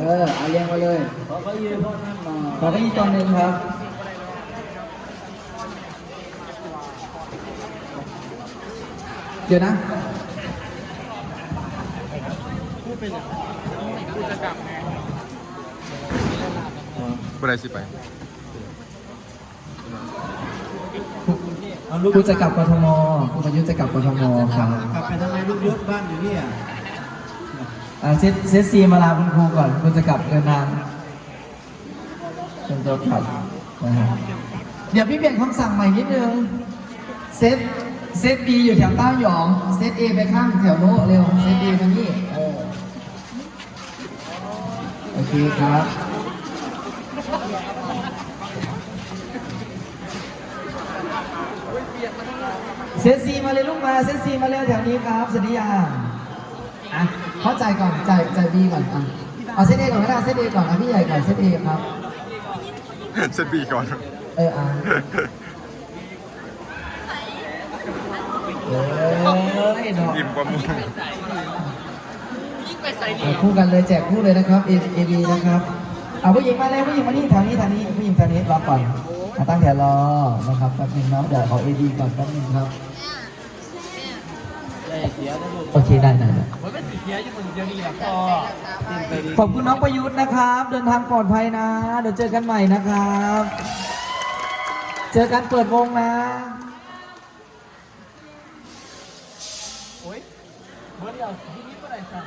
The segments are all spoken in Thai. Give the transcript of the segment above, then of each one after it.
เออเอาเรียงมาเลยขอเขายืนพ่อนั่นมาขอแค่อีกตอนหนึ่งครับเดี๋ยวนะผู้ใดสิไปเอาลูกคุณจะกลับกทมคุณประยุทธ์จะกลับกทมครับกลับไปทำไมลูกยศบ้านอยู่เนี่ยอ่า เซตเซตซีมาลาคุณครูก่อนคุณจะกลับเดินทางเป็นตัวกลับนะฮะเดี๋ยวพี่เปลี่ยนคำสั่งใหม่นิดนึงเซตเซตบีอยู่แถวต้าหยองเซตเอไปข้างแถวโน้เร็วเซตเอมานี่โอเคครับเซตซีมาเลยลูกมาเซตซีมาเร็วแถวนี้ครับสัญญาอะ เข้าใจก่อนจ่ายจ่ายบีก่อนอะเอาเซตเอก่อนก็ได้เซตเอก่อนอะพี่ใหญ่ก่อนเซตเอครับ เซตบีก่อน เอออะเออดอกยิ้มประมุขอะคู่กันเลยแจกคู่เลยนะครับเอเอบีนะครับเอาผู้หญิงมาเลยผู้หญิงมานี่แถวนี้แถวนี้ผู้หญิงแถวนี้รอก่อนอะตั้งแถวรอนะครับแป๊บนึงเนาะเดี๋ยวขอเอบีก่อนแป๊บนึงครับ โอเคได้ได้ได้มันเป็นสีเสียอยู่คนเดียวนี่แหละพ่อติดไปดีขอบคุณน้องประยุทธ์นะครับ เดินทางปลอดภัยนะ เดี๋ยวเจอกันใหม่นะครับ เจอกันเปิดวงนะ โอ้ยเมื่อเดียวที่นี่เมื่อไหร่ครับ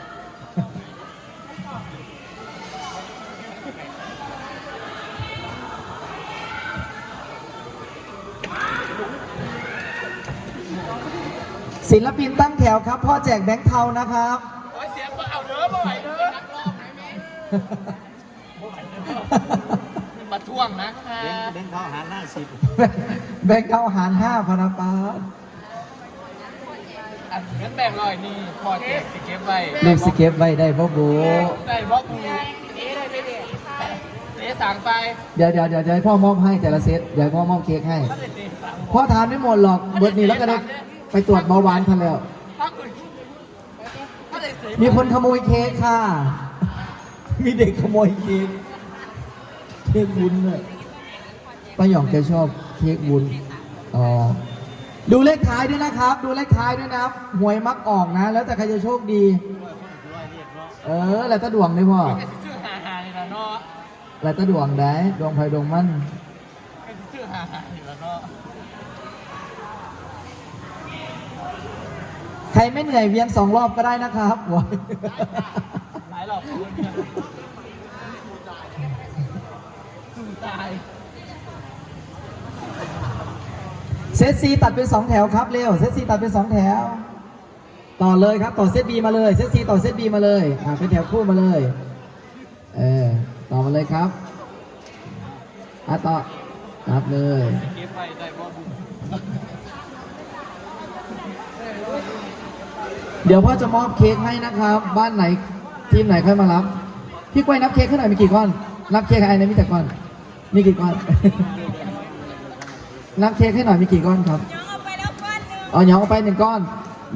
ศิลปินตั้งแถวครับ พ่อแจกแบงค์เทานะครับโอ้ยเสียเอาเด้อบ่ไหวเด้อนักร้องไหมแม่มาท่วงนะคะเด้งเขาหาหน้าสิบแบงค์เทาหารห้าพนักงานอันเงินแบ่งลอยนี่พอเก็บสิเก็บไว้เล็บสเก็ตไว้ได้พ่อโบได้บล็อกมือเอ๊ะได้ได้ได้เสียสั่งไปเดี๋ยวเดี๋ยวเดี๋ยวเดี๋ยวให้พ่อมอบให้แต่ละเซตเดี๋ยวพ่อมอบเค้กให้ถ้าได้เสียสั่งพ่อทานไม่หมดหรอกเบิร์ดนี้แล้วก็ได้ ไปตรวจเบาหวานทันแล้วถ้าคุณถ้าได้เสียมีคนขโมยเค้กค่ะ มีเด็กขโมยเค้ก เค้กวุ้นเลยป้าหยองแกชอบเค้กวุ้น อ๋อ ดูเลขท้ายด้วยนะครับ ดูเลขท้ายด้วยนะครับ หวยมักออกนะ แล้วแต่ใครจะโชคดี เออ แล้วแตะดวงได้พ่อแค่สิชื่อฮาฮานี่ละเนาะแล้วแตะดวงได้ ดวงไฟดวงมั่นแค่สิชื่อฮาฮานี่ละเนา ใครไม่เหนื่อยเวียนสองรอบก็ได้นะครับหลายรอบคนเนี่ยสู้ตายเซตซีตัดเป็นสองแถวครับเร็วเซตซีตัดเป็นสองแถว ต่อเลยครับต่อเซตบีมาเลยเซตซีต่อเซตบีมาเลยอ่าเป็นแถวคู่มาเลยเออต่อมาเลยครับอะต่อนับเลย เก็บไว้ได้บ่บุญเดี๋ยวพ่อจะมอบเค้กให้นะครับ บ้านไหนทีมไหนค่อยมารับ พี่กล้วยนับเค้กขึ้นหน่อยมีกี่ก้อน นับเค้กให้ไอ้นะมีแต่ก้อน มีกี่ก้อน นับเค้กให้หน่อยมีกี่ก้อนครับน้องเอาไปแล้วก้อนหนึ่งเอาหยองเอาไปหนึ่งก้อน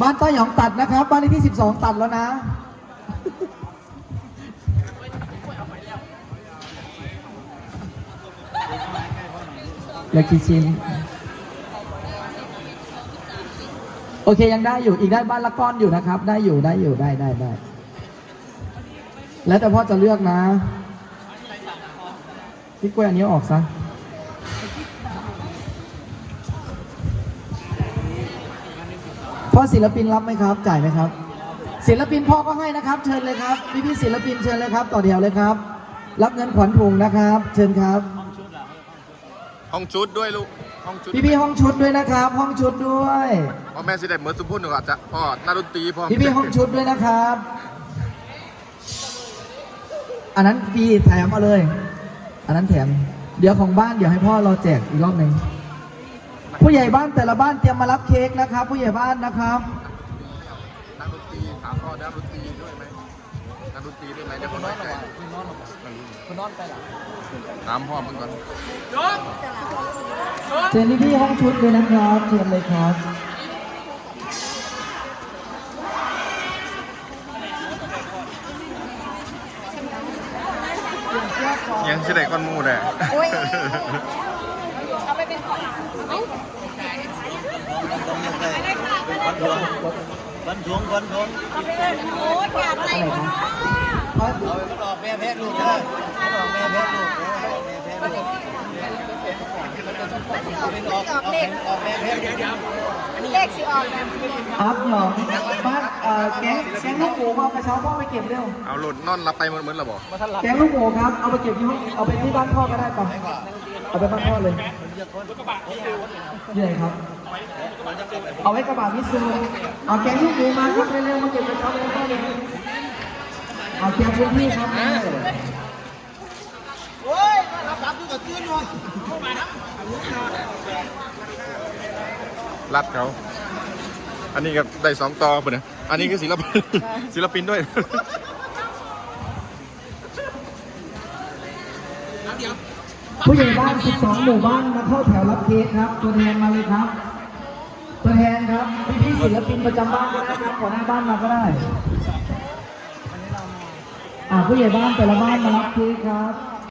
บ้านต้าหยองตัดนะครับ บ้านเลขที่ 12 ตัดแล้วนะเหลือกี่ชิ้น โอเคยังได้อยู่อีกได้บ้านละก้อนอยู่นะครับ ได้อยู่ได้อยู่ได้ได้ได้แล้วแต่พ่อจะเลือกนะพี่กล้วยอันนี้ออกซะพ่อศิลปินรับไหมครับ จ่ายไหมครับ ศิลปินพ่อก็ให้นะครับ เชิญเลยครับพี่พี่ๆศิลปินเชิญเลยครับ ต่อแถวเลยครับ รับเงินขวัญถุงนะครับ เชิญครับห้องชุดด้วยลูกห้องชุดพี่พี่ๆห้องชุดด้วยนะครับ ห้องชุดด้วย พ่อแม่สิได้เหมือนสุพุ่นหนูอาจจะพ่อนาดนตรีพ่อพี่พี่ๆห้องชุดด้วยนะครับ อันนั้นฟรีแถมมาเลย อันนั้นแถม เดี๋ยวของบ้านเดี๋ยวให้พ่อเราแจกอีกรอบหนึ่งผู้ใหญ่บ้านแต่ละบ้านเตรียมมารับเค้กนะครับ ผู้ใหญ่บ้านนะครับนักดนตรีถามพ่อนักดนตรีด้วยไหมนักดนตรีด้วยไหมเดี๋ยวคุคณนนน้ออนยหรใจอคุณนอนหรอคุณนอนไปหรอถามพ่อมึงก่อนยกเชิญพี่พี่ๆห้องชุดด้วยนะครับเชิญเลยครับ ยังสิได้ก้อนหมูแหละโอ้ยเอาไปเป็นของเอ้าวันทวงวันทวงเอาไปเลยโอ้ยอยากอะไรวะเอาไปมันออกแม่แพ้ลูกนะมันออกแม่แพ้ลูกนะแม่แพ้ลูกเป็นออกออกแม่ออกแม่แพ้เดี๋ยวเดี๋ยวเลขสิออกแบบอัพหยองบ้านเอ่อแก๊งแก๊งลูกหมูเอากระเช้าพ่อไปเก็บเร็ว เอาหลุดนอนรับไปเหมือนเหมือนเราบอกแก๊งลูกหมูครับ เอาไปเก็บที่ห้องเอาไปที่บ้านพ่อก็ได้ป่ะเอาไปบ้านพ่อเลยนี่ไหนครับ เอาไว้กระบะมิซูเอาแก๊งลูกหมูมาครับเร็วๆมาเก็บกระเช้าไปพ่อเลยเอาเคลียร์พื้นที่ครับโอ้ยรับรับดูกับตื้นหน่อยรัดเขา อันนี้ก็ได้สองต่อปุ่นนะอันนี้คือศิลปินศิลปินด้วย ผู้ใหญ่บ้าน 12 หมู่บ้านมาเข้าแถวรับเค้กครับ ตัวแทนมาเลยครับ ตัวแทนครับ พี่ๆศิลปินประจำบ้านก็ได้ครับหัวหน้าบ้านมาก็ได้อ่าผู้ใหญ่บ้านแต่ละบ้านมารับเค้กครับ